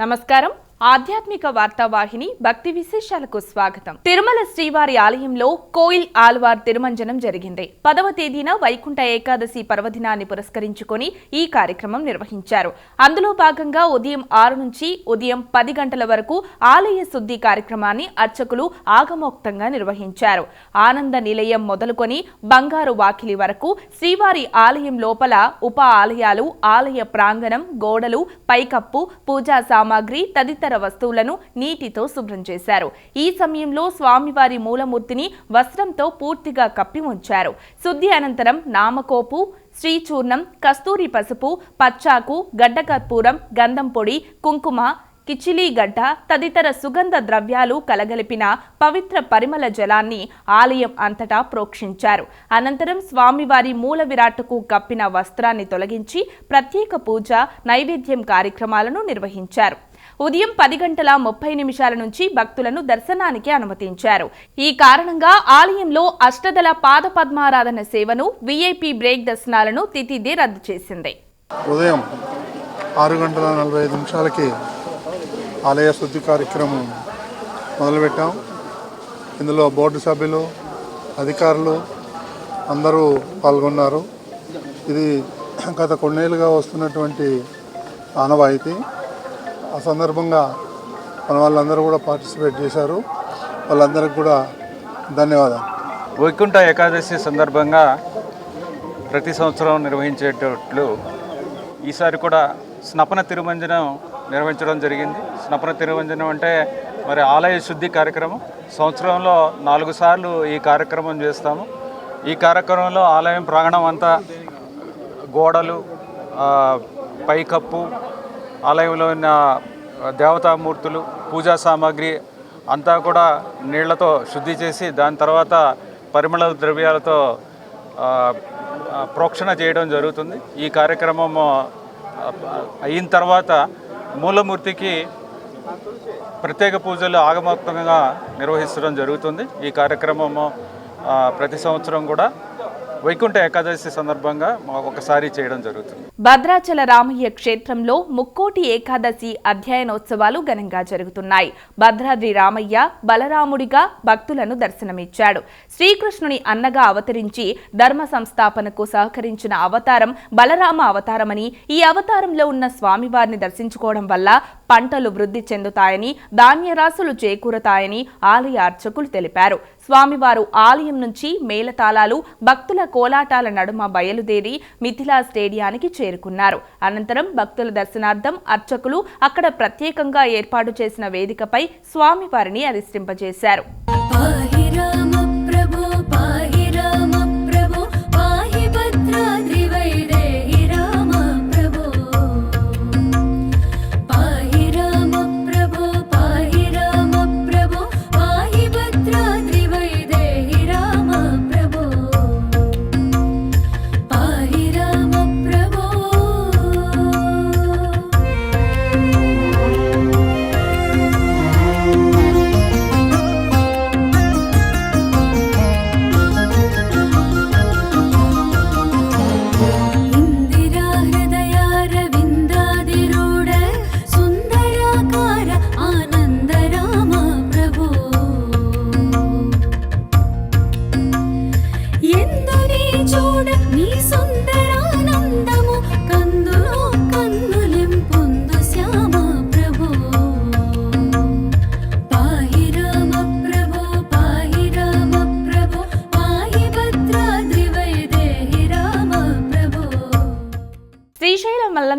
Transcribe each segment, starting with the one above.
నమస్కారం. ఆధ్యాత్మిక వార్తావాహిని భక్తి విశేషాలకు స్వాగతం. తిరుమల శ్రీవారి ఆలయంలో కోయిల్ ఆల్వార్ తిరుమంజనం జరిగింది. పదవ తేదీన వైకుంఠ ఏకాదశి పర్వదినాన్ని పురస్కరించుకొని ఈ కార్యక్రమం నిర్వహించారు. అందులో భాగంగా ఉదయం ఆరు నుంచి ఉదయం పది గంటల వరకు ఆలయ శుద్ధి కార్యక్రమాన్ని అర్చకులు ఆగమోక్తంగా నిర్వహించారు. ఆనంద నిలయం మొదలుకొని బంగారు వాకిలి వరకు శ్రీవారి ఆలయం లోపల ఉప ఆలయాలు ఆలయ ప్రాంగణం గోడలు పైకప్పు పూజా సామాగ్రి తదితర వస్తువులను నీటితో శుభ్రం చేశారు. ఈ సమయంలో స్వామివారి మూలమూర్తిని వస్త్రంతో పూర్తిగా కప్పి ఉంచారు. శుద్ధి అనంతరం నామకోపు శ్రీచూర్ణం కస్తూరి పసుపు పచ్చాకు గడ్డకర్పూరం గంధం పొడి కుంకుమ కిచిలీగడ్డ తదితర సుగంధ ద్రవ్యాలు కలగలిపిన పవిత్ర పరిమళ జలాన్ని ఆలయం అంతటా ప్రోక్షించారు. అనంతరం స్వామివారి మూల విరాట్కు కప్పిన వస్త్రాన్ని తొలగించి ప్రత్యేక పూజ నైవేద్యం కార్యక్రమాలను నిర్వహించారు. ఉదయం పది గంటల ముప్పై నిమిషాల నుంచి భక్తులను దర్శనానికి అనుమతించారు. ఈ కారణంగా ఆలయంలో అష్టదల పాద పద్మారాధన సేవను వీఐపీ బ్రేక్ దర్శనాలను తితిదే రద్దు చేసింది. ఉదయం ఆరు గంటల నలభై ఐదు నిమిషాలకి ఆలయ శుద్ధి కార్యక్రమం మొదలుపెట్టాం. ఇందులో బోర్డు సభ్యులు అధికారులు అందరూ పాల్గొన్నారు. ఇది గత కొన్నేళ్ళుగా వస్తున్నటువంటి ఆనవాయితీ. ఆ సందర్భంగా మన వాళ్ళందరూ కూడా పార్టిసిపేట్ చేశారు. వాళ్ళందరికీ కూడా ధన్యవాదాలు. వైకుంఠ ఏకాదశి సందర్భంగా ప్రతి సంవత్సరం నిర్వహించేటట్లు ఈసారి కూడా స్నపన తిరుమంజనం నిర్వహించడం జరిగింది. స్నపన తిరుమంజనం అంటే మరి ఆలయ శుద్ధి కార్యక్రమం. సంవత్సరంలో నాలుగు సార్లు ఈ కార్యక్రమం చేస్తాము. ఈ కార్యక్రమంలో ఆలయం ప్రాంగణం అంతా గోడలు పైకప్పు ఆలయంలో ఉన్న దేవతామూర్తులు పూజా సామాగ్రి అంతా కూడా నీళ్ళతో శుద్ధి చేసి దాని తర్వాత పరిమళ ద్రవ్యాలతో ప్రోక్షణ చేయడం జరుగుతుంది. ఈ కార్యక్రమం అయిన తర్వాత మూలమూర్తికి ప్రత్యేక పూజలు ఆగమోక్తంగా నిర్వహించడం జరుగుతుంది. ఈ కార్యక్రమము ప్రతి సంవత్సరం కూడా వైకుంఠ ఏకాదశి సందర్భంగా ఒకసారి చేయడం జరుగుతుంది. భద్రాచల రామయ్య క్షేత్రంలో ముక్కోటి ఏకాదశి అధ్యయనోత్సవాలు ఘనంగా జరుగుతున్నాయి. భద్రాద్రి రామయ్య బలరాముడిగా భక్తులను దర్శనమిచ్చాడు. శ్రీకృష్ణుని అన్నగా అవతరించి ధర్మ సంస్థాపనకు సహకరించిన అవతారం బలరామ అవతారమని ఈ అవతారంలో ఉన్న స్వామివారిని దర్శించుకోవడం వల్ల పంటలు వృద్ధి చెందుతాయని ధాన్యరాశులు చేకూరతాయని ఆలయ అర్చకులు తెలిపారు. స్వామివారు ఆలయం నుంచి మేళతాళాలు భక్తుల కోలాటాల నడుమ బయలుదేరి మిథిలా స్టేడియానికి చేరుకున్నారు. అనంతరం భక్తుల దర్శనార్థం అర్చకులు అక్కడ ప్రత్యేకంగా ఏర్పాటు చేసిన వేదికపై స్వామివారిని అధిష్టింపజేశారు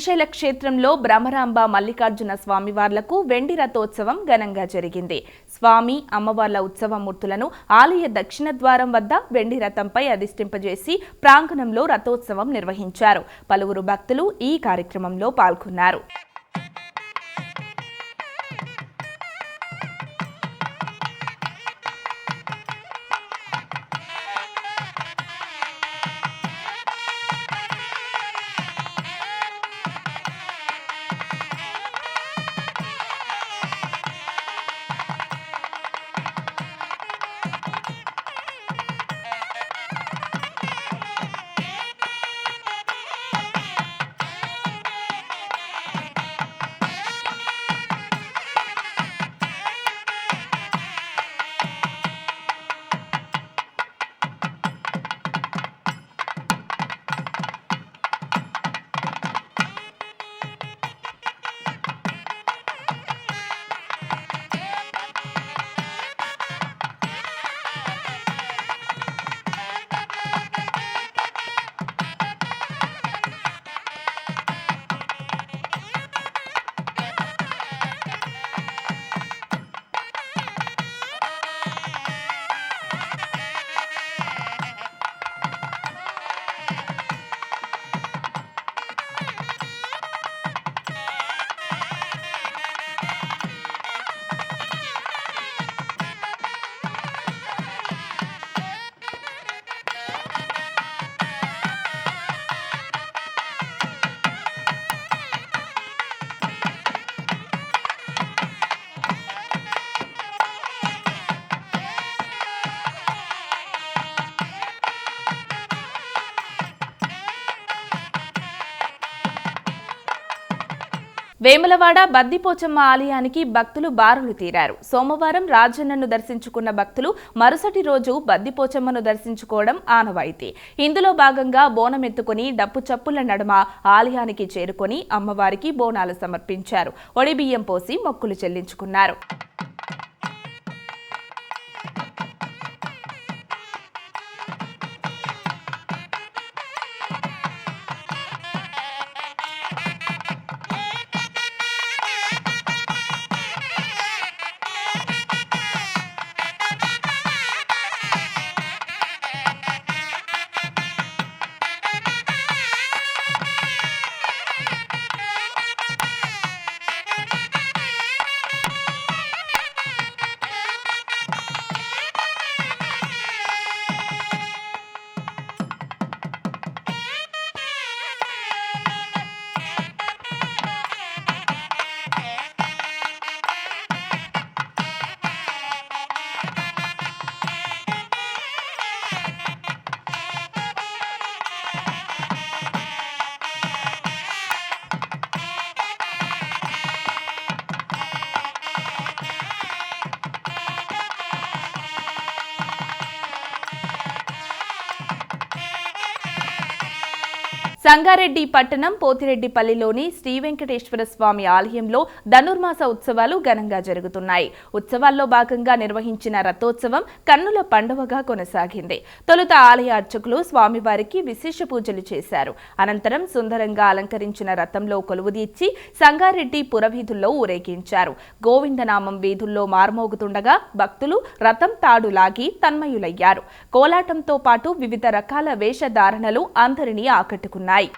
శ్రీశైల క్షేత్రంలో భ్రమరాంబ మల్లికార్జున స్వామివార్లకు వెండి రథోత్సవం ఘనంగా జరిగింది. స్వామి అమ్మవార్ల ఉత్సవ మూర్తులను ఆలయ దక్షిణ ద్వారం వద్ద వెండి రథంపై అధిష్టింపజేసి ప్రాంగణంలో రథోత్సవం నిర్వహించారు. పలువురు భక్తులు ఈ కార్యక్రమంలో పాల్గొన్నారు. వేములవాడ బద్దిపోచమ్మ ఆలయానికి భక్తులు బారులు తీరారు. సోమవారం రాజన్నను దర్శించుకున్న భక్తులు మరుసటి రోజు బద్దిపోచమ్మను దర్శించుకోవడం ఆనవాయితీ. ఇందులో భాగంగా బోనం ఎత్తుకుని డప్పు చప్పుల నడుమ ఆలయానికి చేరుకొని అమ్మవారికి బోనాలు సమర్పించారు. ఒడిబియ్యం పోసి మొక్కులు చెల్లించుకున్నారు. సంగారెడ్డి పట్టణం పోతిరెడ్డిపల్లిలోని శ్రీ వెంకటేశ్వర స్వామి ఆలయంలో ధనుర్మాస ఉత్సవాలు ఘనంగా జరుగుతున్నాయి. ఉత్సవాల్లో భాగంగా నిర్వహించిన రథోత్సవం కన్నుల పండువగా కొనసాగింది. తొలుత ఆలయ అర్చకులు స్వామివారికి విశేష పూజలు చేశారు. అనంతరం సుందరంగా అలంకరించిన రథంలో కొలువుదీర్చి సంగారెడ్డి పురవీధుల్లో ఊరేగించారు. గోవిందనామం వీధుల్లో మార్మోగుతుండగా భక్తులు రథం తాడు లాగి తన్మయులయ్యారు. కోలాటంతో పాటు వివిధ రకాల వేషధారణలు అందరినీ ఆకట్టుకున్నాయి. さい。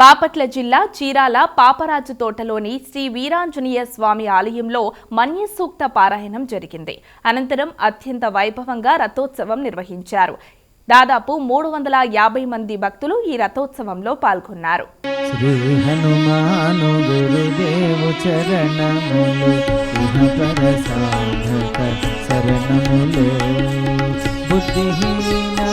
బాపట్ల జిల్లా చీరాల పాపరాజు తోటలోని శ్రీ వీరాంజనేయ స్వామి ఆలయంలో మన్యసూక్త పారాయణం జరిగింది. అనంతరం అత్యంత వైభవంగా రథోత్సవం నిర్వహించారు. దాదాపు మూడు వందల యాభై మంది భక్తులు ఈ రథోత్సవంలో పాల్గొన్నారు. శ్రీ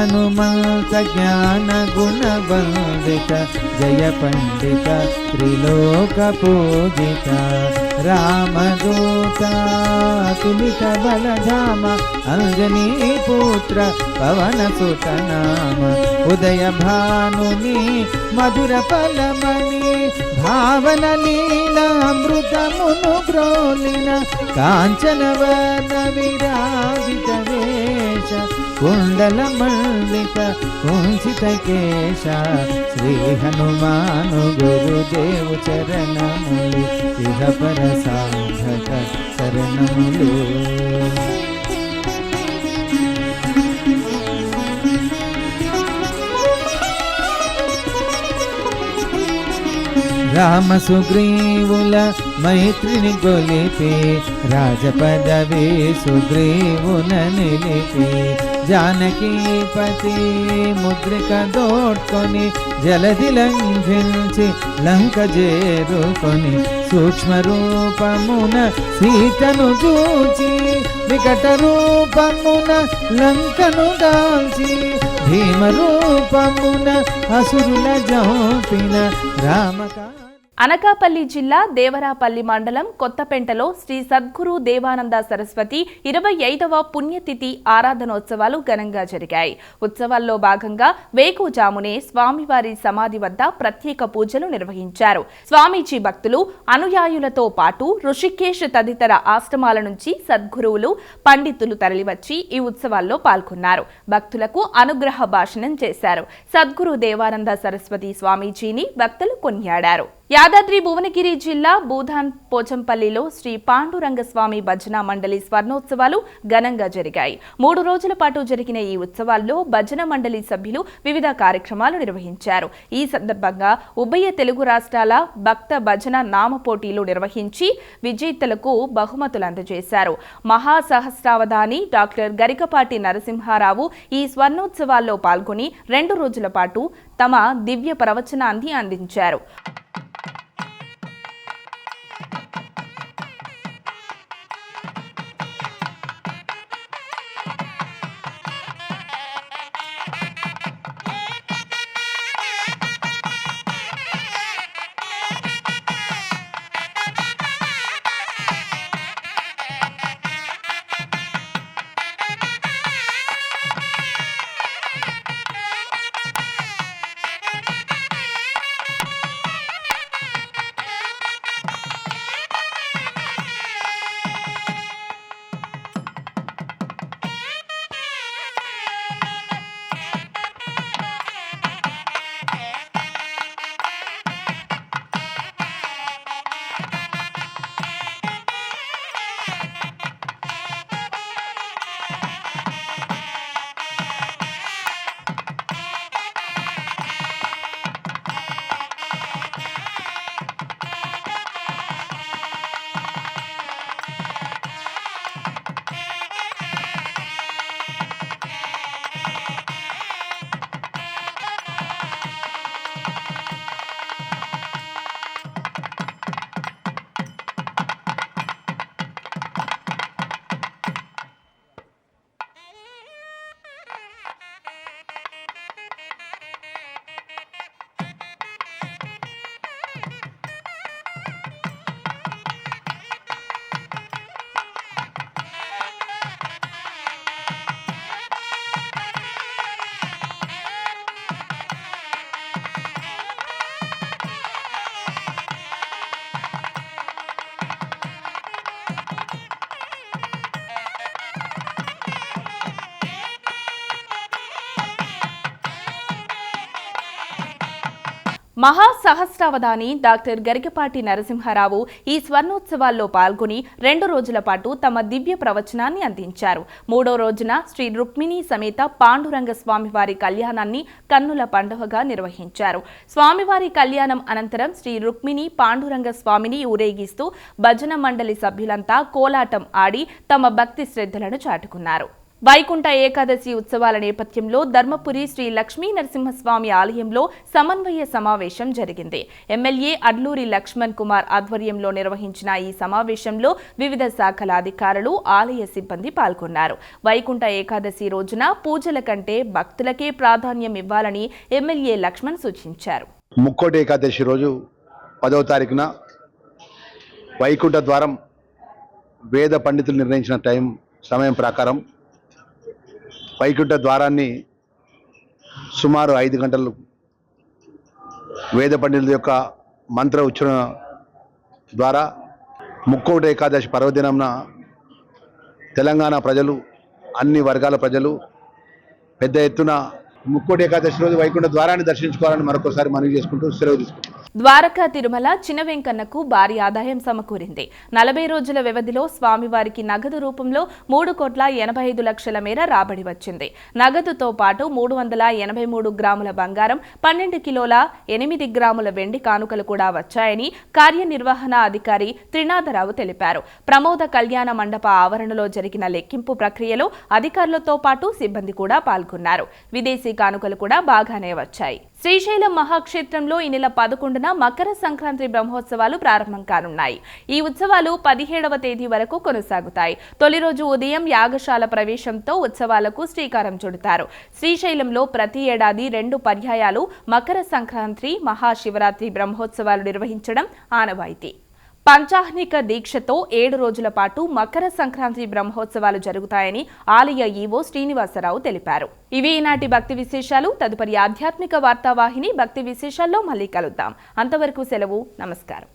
हनुमन्त ज्ञानगुणवन्दित जय पण्डित त्रिलोकपूजिता रामदूता सुमितबलधाम अञ्जनीपुत्र पवनसुतनाम उदयभानुनि कांचन वन विराजित वेश। పవన కుండల మల్లిక కుంచిత కేశ శ్రీ హనుమాను గురుదేవు చరణములు ఇహ పర సాధక శరణములు రామ సుగ్రీవుల మైత్రిని గొలిపి రాజపదవి సుగ్రీవున నిలిపి జానకీపతి ముద్రిక దోడ్కొని జలది లంఘించి లంక చేరుకొని సూక్ష్మ రూపమున సీతను చూచి వికట రూపమున లంకను దాల్చి భీమ రూపమున అసురుల జోపిన రామకా అనకాపల్లి జిల్లా దేవరాపల్లి మండలం కొత్తపెంటలో శ్రీ సద్గురు దేవానంద సరస్వతి ఇరవై ఐదవ పుణ్యతిథి ఆరాధనోత్సవాలు ఘనంగా జరిగాయి. ఉత్సవాల్లో భాగంగా వేకుజామునే స్వామివారి సమాధి వద్ద ప్రత్యేక పూజలు నిర్వహించారు. స్వామీజీ భక్తులు అనుయాయులతో పాటు ఋషికేశ్ తదితర ఆశ్రమాల నుంచి సద్గురువులు పండితులు తరలివచ్చి ఈ ఉత్సవాల్లో పాల్గొన్నారు. భక్తులకు అనుగ్రహ భాషణం చేశారు. సద్గురు దేవానంద సరస్వతి స్వామీజీని భక్తులు కొనియాడారు. యాదాద్రి భువనగిరి జిల్లా బూధాన్ పోచంపల్లిలో శ్రీ పాండురంగస్వామి భజన మండలి స్వర్ణోత్సవాలు ఘనంగా జరిగాయి. మూడు రోజుల పాటు జరిగిన ఈ ఉత్సవాల్లో భజన మండలి సభ్యులు వివిధ కార్యక్రమాలు నిర్వహించారు. ఈ సందర్భంగా ఉభయ తెలుగు రాష్ట్రాల భక్త భజన నామ పోటీలు నిర్వహించి విజేతలకు బహుమతులు అందజేశారు. మహాసహస్రావధాని డాక్టర్ గరికపాటి నరసింహారావు ఈ స్వర్ణోత్సవాల్లో పాల్గొని రెండు రోజుల పాటు తమ దివ్య ప్రవచనాన్ని అందించారు. Thank you. మహాసహస్రావధాని డాక్టర్ గరికపాటి నరసింహారావు ఈ స్వర్ణోత్సవాల్లో పాల్గొని రెండు రోజుల పాటు తమ దివ్య ప్రవచనాన్ని అందించారు. మూడో రోజున శ్రీ రుక్మిణి సమేత పాండురంగ స్వామివారి కళ్యాణాన్ని కన్నుల పండుగగా నిర్వహించారు. స్వామివారి కళ్యాణం అనంతరం శ్రీ రుక్మిణి పాండురంగ స్వామిని ఊరేగిస్తూ భజన మండలి సభ్యులంతా కోలాటం ఆడి తమ భక్తి శ్రద్ధలను చాటుకున్నారు. వైకుంఠ ఏకాదశి ఉత్సవాల నేపథ్యంలో ధర్మపురి శ్రీ లక్ష్మీ నరసింహస్వామి ఆలయంలో సమన్వయ సమావేశం జరిగింది. ఎమ్మెల్యే అడ్లూరి లక్ష్మణ్ కుమార్ ఆధ్వర్యంలో నిర్వహించిన ఈ సమావేశంలో వివిధ శాఖల అధికారులు ఆలయ సిబ్బంది పాల్గొన్నారు. వైకుంఠ ఏకాదశి రోజున పూజల కంటే భక్తులకే ప్రాధాన్యం ఇవ్వాలని ఎమ్మెల్యే లక్ష్మణ్ సూచించారు. ముక్కోటి ఏకాదశి రోజు పదవ తారీఖున వైకుంఠ ద్వారం వేద పండితులు నిర్ణయించిన టైం సమయం ప్రకారం వైకుంఠ ద్వారాన్ని సుమారు ఐదు గంటలు వేద పండితుల యొక్క మంత్ర ఉచ్చరణ ద్వారా ముక్కోటి ఏకాదశి పర్వదినంన తెలంగాణ ప్రజలు అన్ని వర్గాల ప్రజలు పెద్ద ఎత్తున ముక్కోటి ఏకాదశి రోజు వైకుంఠ ద్వారాన్ని దర్శించుకోవాలని మరొకసారి మనవి చేసుకుంటూ సెలవు తీసుకుంటాం ద్వారకా తిరుమల చిన్న వెంకన్నకు భారీ ఆదాయం సమకూరింది. నలభై రోజుల వ్యవధిలో స్వామివారికి నగదు రూపంలో మూడు కోట్ల ఎనభై ఐదు లక్షల మేర రాబడి వచ్చింది. నగదుతో పాటు మూడు వందల ఎనభై మూడు గ్రాముల బంగారం పన్నెండు కిలోల ఎనిమిది గ్రాముల వెండి కానుకలు కూడా వచ్చాయని కార్యనిర్వహణ అధికారి త్రినాథరావు తెలిపారు. ప్రమోద కళ్యాణ మండప ఆవరణలో జరిగిన లెక్కింపు ప్రక్రియలో అధికారులతో పాటు సిబ్బంది కూడా పాల్గొన్నారు. విదేశీ కానుకలు కూడా బాగానే వచ్చాయి. శ్రీశైలం మహాక్షేత్రంలో ఈ నెల పదకొండున మకర సంక్రాంతి బ్రహ్మోత్సవాలు ప్రారంభం కానున్నాయి. ఈ ఉత్సవాలు పదిహేడవ తేదీ వరకు కొనసాగుతాయి. తొలి రోజు ఉదయం యాగశాల ప్రవేశంతో ఉత్సవాలకు శ్రీకారం చుడతారు. శ్రీశైలంలో ప్రతి ఏడాది రెండు పర్యాయాలు మకర సంక్రాంతి మహాశివరాత్రి బ్రహ్మోత్సవాలు నిర్వహించడం ఆనవాయితీ. పంచాహ్నిక దీక్షతో ఏడు రోజుల పాటు మకర సంక్రాంతి బ్రహ్మోత్సవాలు జరుగుతాయని ఆలయ ఈవో శ్రీనివాసరావు తెలిపారు. ఇవి ఈనాటి భక్తి విశేషాలు. తదుపరి ఆధ్యాత్మిక వార్తావాహిని భక్తి విశేషాల్లో మళ్ళీ కలుద్దాం. అంతవరకు సెలవు. నమస్కారం.